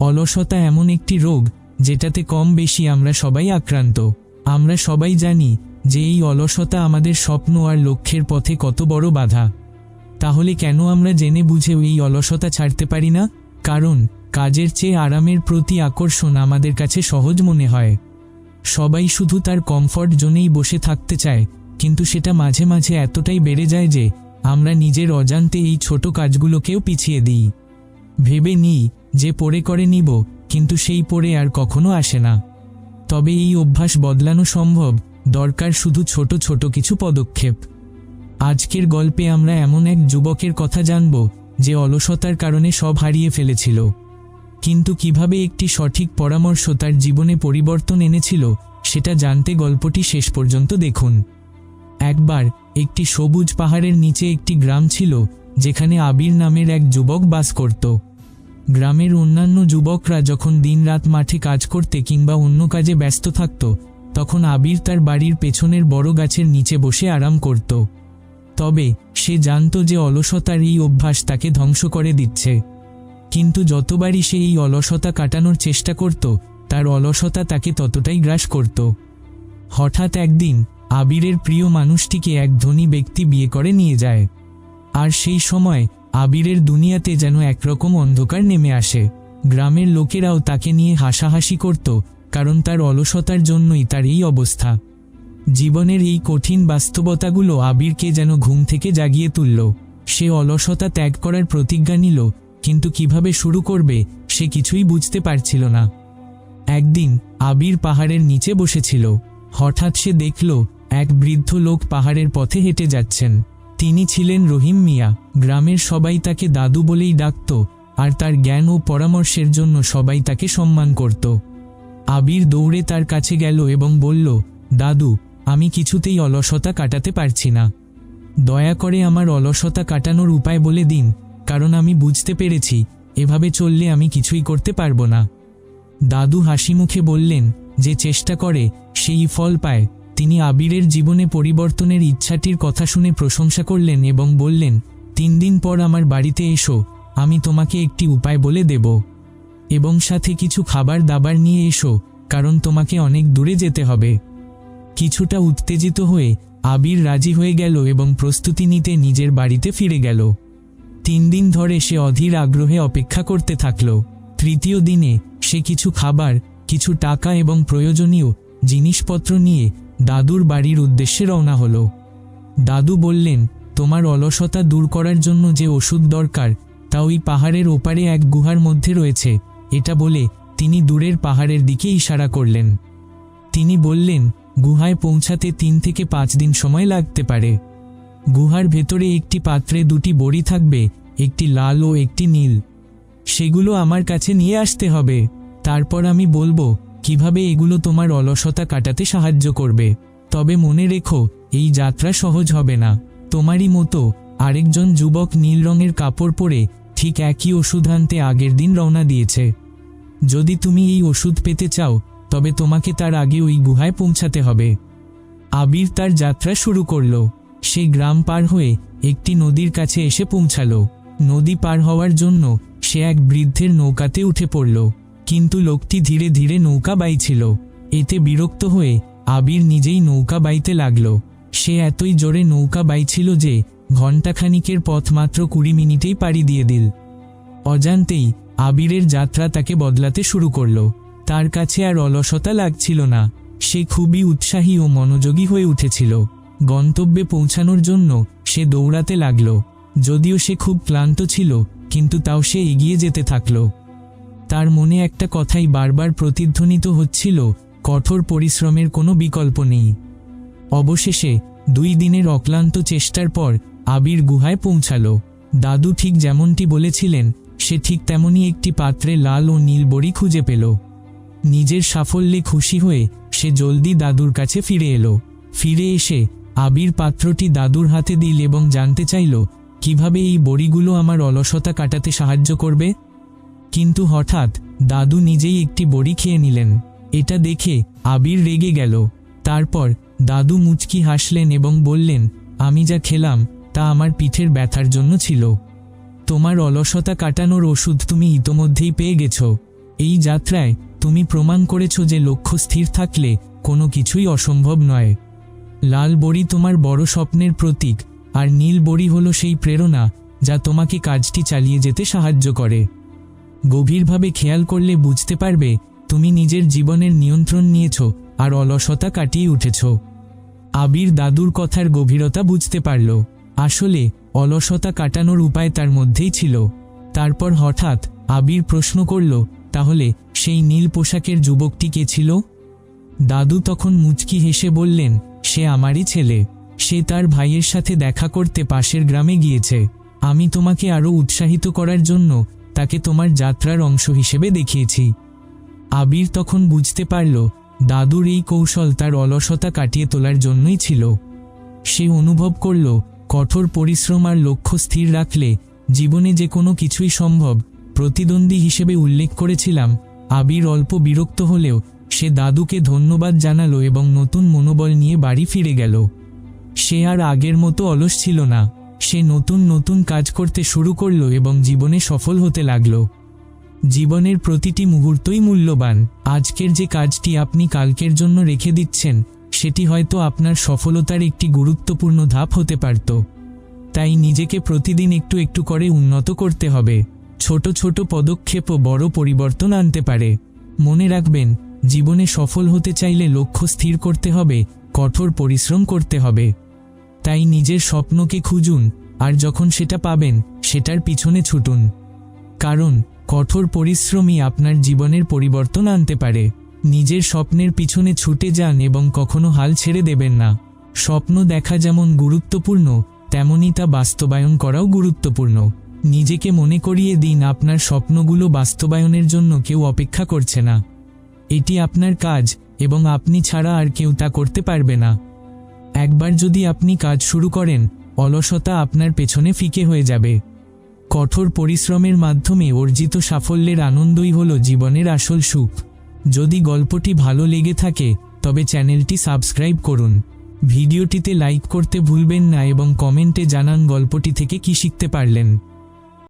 অলসতা এমন একটি রোগ যেটাতে কম বেশি আমরা সবাই আক্রান্ত। আমরা সবাই জানি যে এই অলসতা আমাদের স্বপ্ন আর লক্ষ্যের পথে কত বড় বাধা। তাহলে কেন আমরা জেনে বুঝেও এই অলসতা ছাড়তে পারি না? কারণ কাজের চেয়ে আরামের প্রতি আকর্ষণ আমাদের কাছে সহজ মনে হয়। সবাই শুধু তার কমফর্ট জোনেই বসে থাকতে চায়, কিন্তু সেটা মাঝে মাঝে এতটাই বেড়ে যায় যে আমরা নিজের অজান্তে এই ছোট কাজগুলোকেও পিছিয়ে দিই। ভেবে নিই যে পরে করে নিব, কিন্তু সেই পরে আর কখনো আসে না। তবে এই অভ্যাস বদলানো সম্ভব, দরকার শুধু ছোট ছোট কিছু পদক্ষেপ। আজকের গল্পে আমরা এমন এক যুবকের কথা জানব, যে অলসতার কারণে সব হারিয়ে ফেলেছিল। কিন্তু কীভাবে একটি সঠিক পরামর্শ তার জীবনে পরিবর্তন এনেছিল, সেটা জানতে গল্পটি শেষ পর্যন্ত দেখুন। একবার একটি সবুজ পাহাড়ের নিচে একটি গ্রাম ছিল, যেখানে আবির নামের এক যুবক বাস করত। গ্রামের অন্যান্য যুবকরা যখন দিনরাত মাঠে কাজ করতে কিংবা অন্য কাজে ব্যস্ত থাকত, তখন আবির তার বাড়ির পেছনের বড় গাছের নিচে বসে আরাম করত। তবে সে জানত যে অলসতার এই অভ্যাস তাকে ধ্বংস করে দিচ্ছে। কিন্তু যতবারই সে এই অলসতা কাটানোর চেষ্টা করত, তার অলসতা তাকে ততটাই গ্রাস করত। হঠাৎ একদিন আবিরের প্রিয় মানুষটিকে এক ধনী ব্যক্তি বিয়ে করে নিয়ে যায়। আর সেই সময় আবিরের দুনিয়াতে যেন একরকম অন্ধকার নেমে আসে। গ্রামের লোকেরাও তাকে নিয়ে হাসাহাসি করত, কারণ তার অলসতার জন্যই তার এই অবস্থা। জীবনের এই কঠিন বাস্তবতাগুলো আবিরকে যেন ঘুম থেকে জাগিয়ে তুলল। সে অলসতা ত্যাগ করার প্রতিজ্ঞা নিল, কিন্তু কীভাবে শুরু করবে, সে কিছুই বুঝতে পারছিল না। একদিন আবির পাহাড়ের নিচে বসেছিল। হঠাৎ সে দেখল, এক বৃদ্ধ লোক পাহাড়ের পথে হেঁটে যাচ্ছেন। তিনি ছিলেন রহিম মিয়া। গ্রামের সবাই তাকে দাদু বলেই ডাকত, আর তার জ্ঞান ও পরামর্শের জন্য সবাই তাকে সম্মান করত। আবির দৌড়ে তার কাছে গেল এবং বলল, দাদু, আমি কিছুতেই অলসতা কাটাতে পারছি না। দয়া করে আমার অলসতা কাটানোর উপায় বলে দিন, কারণ আমি বুঝতে পেরেছি, এভাবে চললে আমি কিছুই করতে পারব না দাদু হাসি মুখে বললেন, যে চেষ্টা করে, সেই ফল পায়। তিনি আবিরের জীবনে পরিবর্তনের ইচ্ছাটির কথা শুনে প্রশংসা করলেন এবং বললেন, তিন দিন পর আমার বাড়িতে এসো, আমি তোমাকে একটি উপায় বলে দেব। এবং সাথে কিছু খাবার দাবার নিয়ে এসো, কারণ তোমাকে অনেক দূরে যেতে হবে। কিছুটা উত্তেজিত হয়ে আবির রাজি হয়ে গেল এবং প্রস্তুতি নিতে নিজের বাড়িতে ফিরে গেল। তিন দিন ধরে সে অধীর আগ্রহে অপেক্ষা করতে থাকল। তৃতীয় দিনে সে কিছু খাবার, কিছু টাকা এবং প্রয়োজনীয় জিনিসপত্র নিয়ে দাদুর বাড়ির উদ্দেশ্যে রওনা হলো। দাদু বললেন, তোমার অলসতা দূর করার জন্য যে ওষুধ দরকার, তা ওই পাহাড়ের ওপারে এক গুহার মধ্যে রয়েছে। এটা বলে তিনি দূরের পাহাড়ের দিকে ইশারা করলেন। তিনি বললেন, গুহায় পৌঁছাতে তিন থেকে পাঁচ দিন সময় লাগতে পারে। গুহার ভেতরে একটি পাত্রে দুটি বড়ি থাকবে, একটি লাল ও একটি নীল। সেগুলো আমার কাছে নিয়ে আসতে হবে। তারপর আমি বলব কীভাবে এগুলো তোমার অলসতা কাটাতে সাহায্য করবে? তবে মনে রেখো, এই যাত্রা সহজ হবে না। তোমারই মতো আরেকজন যুবক নীল রঙের কাপড় পরে ঠিক একই ওষুধ আনতে আগের দিন রওনা দিয়েছে। যদি তুমি এই ওষুধ পেতে চাও, তবে তোমাকে তার আগে ওই গুহায় পৌঁছাতে হবে। আবির তার যাত্রা শুরু করল। সে গ্রাম পার হয়ে একটি নদীর কাছে এসে পৌঁছালো। নদী পার হওয়ার জন্য সে এক বৃদ্ধের নৌকাতে উঠে পড়ল। কিন্তু লোকটি ধীরে ধীরে নৌকা বাইছিল। এতে বিরক্ত হয়ে আবির নিজেই নৌকা বাইতে লাগল। সে এতই জোরে নৌকা বাইছিল যে ঘণ্টাখানিকের পথ মাত্র কুড়ি মিনিটেই পাড়ি দিয়ে দিল। অজান্তেই আবিরের যাত্রা তাকে বদলাতে শুরু করল। তার কাছে আর অলসতা লাগছিল না। সে খুবই উৎসাহী ও মনোযোগী হয়ে উঠেছিল। গন্তব্যে পৌঁছানোর জন্য সে দৌড়াতে লাগল। যদিও সে খুব ক্লান্ত ছিল, কিন্তু তাও সে এগিয়ে যেতে থাকল। তার মনে একটা কথাই বারবার প্রতিধ্বনিত হচ্ছিল, কঠোর পরিশ্রমের কোনো বিকল্প নেই। অবশেষে, দুই দিনের অক্লান্ত চেষ্টার পর, আবির গুহায় পৌঁছালো। দাদু ঠিক যেমনটি বলেছিলেন, সে ঠিক তেমনই একটি পাত্রে লাল ও নীল বড়ি খুঁজে পেল। নিজের সাফল্যে খুশি হয়ে, সে জলদি দাদুর কাছে ফিরে এলো। ফিরে এসে, আবির পাত্রটি দাদুর হাতে দিল এবং জানতে চাইল, কীভাবে এই বড়িগুলো আমার অলসতা কাটাতে সাহায্য করবে? কিন্তু হঠাৎ দাদু নিজেই একটি বড়ি খেয়ে নিলেন। এটা দেখে আবির রেগে গেল। তারপর দাদু মুচকি হাসলেন এবং বললেন, আমি যা খেলাম, তা আমার পিঠের ব্যথার জন্য ছিল। তোমার অলসতা কাটানোর ওষুধ তুমি ইতোমধ্যেই পেয়ে গেছ। এই যাত্রায় তুমি প্রমাণ করেছ যে লক্ষ্য স্থির থাকলে কোনো কিছুই অসম্ভব নয়। লাল বড়ি তোমার বড় স্বপ্নের প্রতীক, আর নীল বড়ি হলো সেই প্রেরণা যা তোমাকে কাজটি চালিয়ে যেতে সাহায্য করে। গভীরভাবে খেয়াল করলে বুঝতে পারবে তুমি নিজের জীবনের নিয়ন্ত্রণ নিয়েছ আর অলসতা কাটিয়ে উঠেছ। আবির দাদুর কথার গভীরতা বুঝতে পারল। আসলে অলসতা কাটানোর উপায় তার মধ্যেই ছিল। তারপর হঠাৎ আবির প্রশ্ন করল, তাহলে সেই নীল পোশাকের যুবকটি কে ছিল? দাদু তখন মুচকি হেসে বললেন, সে আমারই ছেলে। সে তার ভাইয়ের সাথে দেখা করতে পাশের গ্রামে গিয়েছে। আমি তোমাকে আরও উৎসাহিত করার জন্য তাকে তোমার যাত্রার অংশ হিসেবে দেখিয়েছি। আবির তখন বুঝতে পারল, দাদুর এই কৌশল তার অলসতা কাটিয়ে তোলার জন্যই ছিল। সে অনুভব করল, কঠোর পরিশ্রম আর লক্ষ্য স্থির রাখলে জীবনে যে কোনো কিছুই সম্ভব, প্রতিদ্বন্দ্বী হিসেবে উল্লেখ করেছিলাম। আবির অল্প বিরক্ত হলেও সে দাদুকে ধন্যবাদ জানালো এবং নতুন মনোবল নিয়ে বাড়ি ফিরে গেল। সে আর আগের মতো অলস ছিল না। সে নতুন নতুন কাজ করতে শুরু করল এবং জীবনে সফল হতে লাগল। জীবনের প্রতিটি মুহূর্তই মূল্যবান। আজকের যে কাজটি আপনি কালকের জন্য রেখে দিচ্ছেন, সেটি হয়তো আপনার সফলতার একটি গুরুত্বপূর্ণ ধাপ হতে পারত। তাই নিজেকে প্রতিদিন একটু একটু করে উন্নত করতে হবে। ছোট ছোট পদক্ষেপও বড় পরিবর্তন আনতে পারে। মনে রাখবেন, জীবনে সফল হতে চাইলে লক্ষ্য স্থির করতে হবে, কঠোর পরিশ্রম করতে হবে। তাই নিজের স্বপ্নকে খুঁজুন, আর যখন সেটা পাবেন, সেটার পিছনে ছুটুন। কারণ, কঠোর পরিশ্রমই আপনার জীবনের পরিবর্তন আনতে পারে। নিজের স্বপ্নের পিছনে ছুটে যান এবং কখনো হাল ছেড়ে দেবেন না। স্বপ্ন দেখা যেমন গুরুত্বপূর্ণ তেমনই তা বাস্তবায়ন করাও গুরুত্বপূর্ণ। নিজেকে মনে করিয়ে দিন, আপনার স্বপ্নগুলো বাস্তবায়নের জন্য কেউ অপেক্ষা করছে না। এটি আপনার কাজ, এবং আপনি ছাড়া আর কেউ তা করতে পারবে না। একবার যদি আপনি কাজ শুরু করেন, অলসতা আপনার পেছনে ফিকে হয়ে যাবে। কঠোর পরিশ্রমের মাধ্যমে অর্জিত সাফল্যের আনন্দই হল জীবনের আসল সুখ। যদি গল্পটি ভালো লেগে থাকে, তবে চ্যানেলটি সাবস্ক্রাইব করুন। ভিডিওটিতে লাইক করতে ভুলবেন না এবং কমেন্টে জানান গল্পটি থেকে কি শিখতে পারলেন।